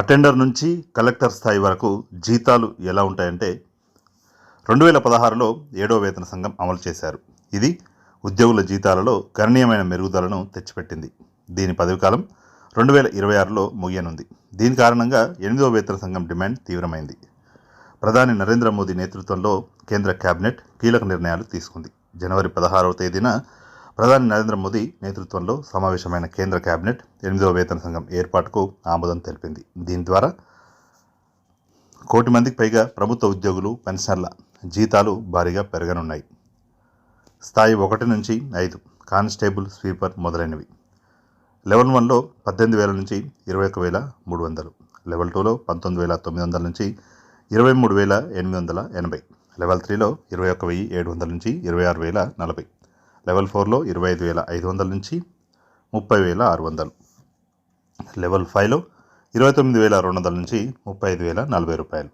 Attender నుంచి collector స్థాయి వరకు జీతాలు ఎలా ఉంటాయంటే రెండు వేల పదహారులో ఏడో వేతన సంఘం అమలు చేశారు. ఇది ఉద్యోగుల జీతాలలో గణనీయమైన మెరుగుదలను తెచ్చిపెట్టింది. దీని పదవికాలం రెండు వేల ఇరవై ఆరులో ముగియనుంది. దీని కారణంగా ఎనిమిదో వేతన సంఘం డిమాండ్ తీవ్రమైంది. ప్రధాని నరేంద్ర మోదీ నేతృత్వంలో కేంద్ర కేబినెట్ కీలక నిర్ణయాలు తీసుకుంది. జనవరి పదహారవ తేదీన ప్రధాని నరేంద్ర మోదీ నేతృత్వంలో సమావేశమైన కేంద్ర కేబినెట్ ఎనిమిదవ వేతన సంఘం ఏర్పాటుకు ఆమోదం తెలిపింది. దీని ద్వారా కోటి మందికి పైగా ప్రభుత్వ ఉద్యోగులు పెన్షనర్ల జీతాలు భారీగా పెరగనున్నాయి. స్థాయి ఒకటి నుంచి ఐదు కానిస్టేబుల్ స్వీపర్ మొదలైనవి. లెవెల్ వన్లో పద్దెనిమిది వేల నుంచి ఇరవై ఒక వేల మూడు వందలు. లెవెల్ టూలో పంతొమ్మిది వేల తొమ్మిది వందల నుంచి ఇరవై మూడు వేల ఎనిమిది వందల ఎనభై. లెవెల్ త్రీలో ఇరవై ఒక వెయ్యి ఏడు వందల నుంచి ఇరవై ఆరు వేల నలభై. లెవెల్ ఫోర్లో ఇరవై ఐదు వేల ఐదు వందల నుంచి ముప్పై వేల ఆరు వందలు. లెవెల్ ఫైవ్లో ఇరవై తొమ్మిది వేల రెండు వందల నుంచి ముప్పై ఐదు వేల నలభై రూపాయలు.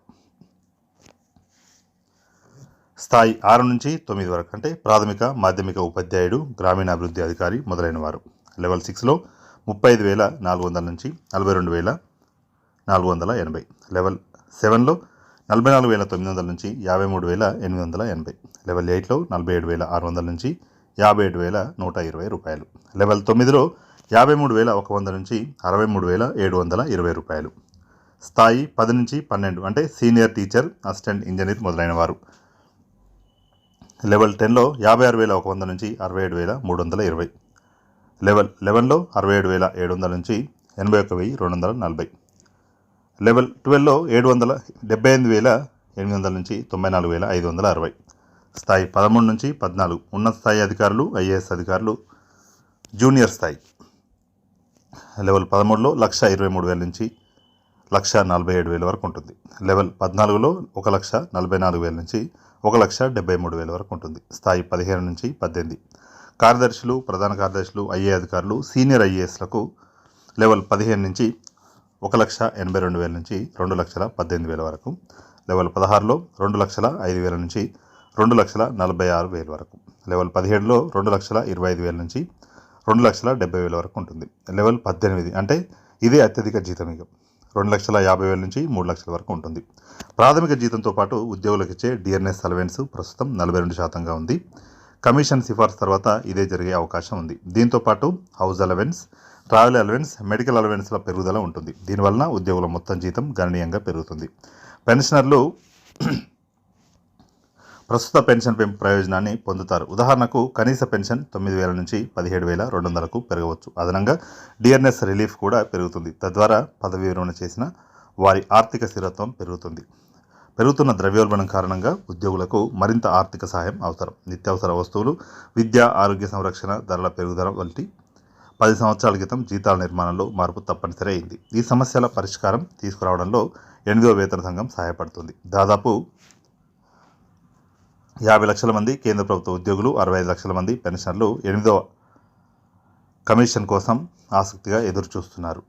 స్థాయి ఆరు నుంచి తొమ్మిది వరకు అంటే ప్రాథమిక మాధ్యమిక ఉపాధ్యాయుడు గ్రామీణాభివృద్ధి అధికారి మొదలైన వారు లెవెల్ సిక్స్లో ముప్పై ఐదు వేల నాలుగు వందల నుంచి నలభై రెండు వేల నాలుగు వందల ఎనభై. లెవెల్ సెవెన్లో నలభై నాలుగు వేల తొమ్మిది వందల నుంచి యాభై మూడు వేల ఎనిమిది వందల ఎనభై. లెవెల్ ఎయిట్లో నలభై ఏడు వేల ఆరు వందల నుంచి యాభై ఏడు వేల నూట ఇరవై రూపాయలు. లెవెల్ తొమ్మిదిలో యాభై మూడు వేల ఒక వంద నుంచి అరవై మూడు వేల ఏడు వందల ఇరవై రూపాయలు. స్థాయి పది నుంచి పన్నెండు అంటే సీనియర్ టీచర్ అసిస్టెంట్ ఇంజనీర్ మొదలైన వారు లెవెల్ టెన్లో యాభై ఆరు వేల ఒక వంద నుంచి అరవై ఏడు వేల మూడు వందల ఇరవై. లెవెల్ లెవెన్లో అరవై ఏడు వేల ఏడు వందల నుంచి ఎనభై ఒక వెయ్యి రెండు వందల నలభై. లెవెల్ ట్వెల్వ్లో ఏడు వందల డెబ్బై ఎనిమిది వేల ఎనిమిది వందల నుంచి తొంభై నాలుగు వేల ఐదు వందల అరవై. స్థాయి పదమూడు నుంచి పద్నాలుగు ఉన్నత స్థాయి అధికారులు ఐఏఎస్ అధికారులు జూనియర్ స్థాయి. లెవెల్ పదమూడులో లక్ష ఇరవై మూడు వేల నుంచి లక్ష నలభై ఏడు వేల వరకు ఉంటుంది. లెవెల్ పద్నాలుగులో ఒక లక్ష నలభై నాలుగు వేల నుంచి ఒక లక్ష డెబ్బై మూడు వేల వరకు ఉంటుంది. స్థాయి పదిహేను నుంచి పద్దెనిమిది. కార్యదర్శులు ప్రధాన కార్యదర్శులు ఐఏ అధికారులు సీనియర్ ఐఏఎస్లకు లెవెల్ పదిహేను నుంచి ఒక లక్ష ఎనభై రెండు వేల నుంచి రెండు లక్షల పద్దెనిమిది వేల వరకు. లెవెల్ పదహారులో రెండు లక్షల ఐదు వేల నుంచి రెండు లక్షల నలభై ఆరు వేల వరకు. లెవెల్ పదిహేడులో రెండు లక్షల ఇరవై ఐదు వేల నుంచి రెండు లక్షల డెబ్బై వేల వరకు ఉంటుంది. లెవెల్ పద్దెనిమిది అంటే ఇదే అత్యధిక జీతం ఇక. రెండు లక్షల యాభై వేల నుంచి మూడు లక్షల వరకు ఉంటుంది. ప్రాథమిక జీతంతో పాటు ఉద్యోగులకు ఇచ్చే డిఎన్ఎస్ అలవెన్స్ ప్రస్తుతం నలభై రెండు శాతంగా ఉంది. కమిషన్ సిఫార్సు తర్వాత ఇదే జరిగే అవకాశం ఉంది. దీంతో పాటు house allowance travel allowance medical అలవెన్స్ల పెరుగుదల ఉంటుంది. దీనివలన ఉద్యోగుల మొత్తం జీతం గణనీయంగా పెరుగుతుంది. పెన్షనర్లు ప్రస్తుత పెన్షన్ పెంపు ప్రయోజనాన్ని పొందుతారు. ఉదాహరణకు కనీస పెన్షన్ తొమ్మిది వేల నుంచి పదిహేడు వేల రెండు వందలకు పెరగవచ్చు. అదనంగా డిఎన్ఎస్ రిలీఫ్ కూడా పెరుగుతుంది. తద్వారా పదవి విరమణ చేసిన వారి ఆర్థిక స్థిరత్వం పెరుగుతుంది. పెరుగుతున్న ద్రవ్యోల్బణం కారణంగా ఉద్యోగులకు మరింత ఆర్థిక సహాయం అవసరం. నిత్యావసర వస్తువులు విద్య ఆరోగ్య సంరక్షణ ధరల పెరుగుదల వంటి పది సంవత్సరాల క్రితం జీతాల నిర్మాణంలో మార్పు తప్పనిసరి అయింది. ఈ సమస్యల పరిష్కారం తీసుకురావడంలో ఎనిమిదో వేతన సంఘం సహాయపడుతుంది. దాదాపు యాభై లక్షల మంది కేంద్ర ప్రభుత్వ ఉద్యోగులు అరవై ఐదు లక్షల మంది పెన్షనర్లు ఎనిమిదవ కమిషన్ కోసం ఆసక్తిగా ఎదురు చూస్తున్నారు